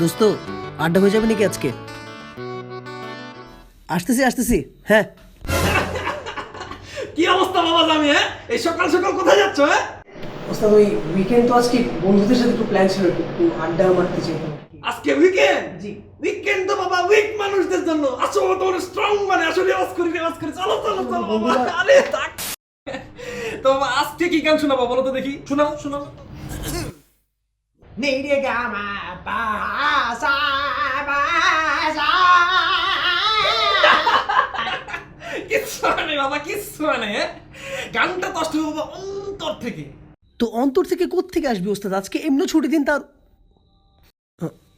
দোস্ত আড্ডা হয়ে যাবে নাকি আজকে? আসতেছি আসতেছি। হ্যাঁ। কি অবস্থা বাবা জামি হ্যাঁ? এই সকাল সকাল কোথায় যাচ্ছ হ্যাঁ? ওস্তাদ ওই উইকেন্ড তো আজকে বন্ধুদের সাথে একটু প্ল্যান ছিল একটু আড্ডা মারতে চাই। আজকে উইকেন্ড জি। উইকেন্ড তো বাবা উইক মানুষদের জন্য। আসলে তোমার স্ট্রং মানে আসলে আওয়াজ করি আওয়াজ করি। চলো চলো চলো বাবা। আরে থাক। তো আজকে কি গান শোনাবো বলো তো দেখি। শোনাও শোনাও নেড়ে গামা বাসা বাসা কিচ্ছু হয় বাবা কিচ্ছু? গানটা কষ্ট হবে অন্তর থেকে। তো অন্তর থেকে থেকে আসবে ওস্তাদ? আজকে এমনি ছুটির দিন তার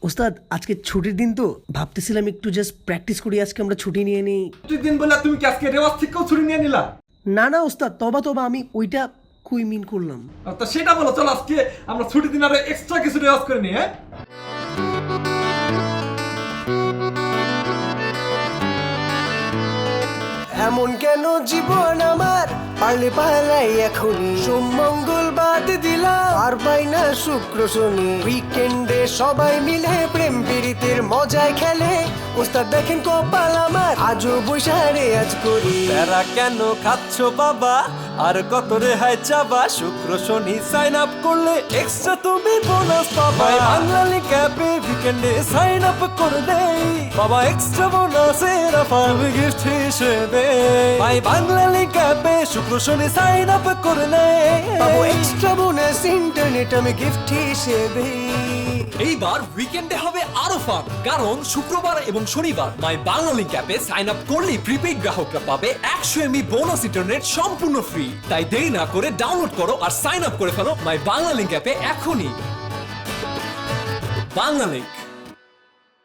ওস্তাদ আজকে ছুটির দিন তো। ভাবতেছিলাম একটু জাস্ট প্র্যাকটিস করি আজকে আমরা ছুটি নিয়ে নিই। দুই দিন বলে তুমি কি আজকে রেওয়াজ থেকেও ছুটি নিয়ে নিলা? না না ওস্তাদ তবা তবা আমি ওইটা কুই মিন করলাম। তো সেটা বলো চলো আজকে আমরা ছুটির দিন আরও এক্সট্রা কিছু রেওয়াজ করে নিই হ্যাঁ? এমন কেন জীবন আমার? পারলে পালাই এখনই। সোম মঙ্গল বাদ দিলাম আর পাই না শুক্র শনি। উইকেন্ডে সবাই মিলে প্রেম প্রীতির মজায় খেলে। ওস্তাদ দেখেন কপাল আমার। আজও বৈশারে আজ করি। প্যারা কেন খাচ্ছ বাবা? আর কত রেহাই চাবা? শুক্র শনি সাইন আপ করলে এক্সট্রা তুমি বোনাস পাবা। বাঙালি ক্যাপে উইকেন্ডে সাইন আপ করে দেই বাবা এক্সট্রা বোনাসের অফার গিফট হিসেবে। ভাই বাঙালি ক্যাপে শুক্র শনি সাইন আপ করে নেই বোনাস ইন্টারনেট আমি গিফট হিসেবে। এইবার উইকেন্ডে হবে আরও ফান কারণ শুক্রবার এবং শনিবার মাই বাংলালিংক অ্যাপে সাইন আপ করলেই প্রিপেড গ্রাহকরা পাবে একশো এমবি বোনাস ইন্টারনেট সম্পূর্ণ ফ্রি তাই দেরি না করে ডাউনলোড করো আর সাইন আপ করে ফেলো মাই বাংলা লিঙ্ক অ্যাপে এখনই। বাংলা লিঙ্ক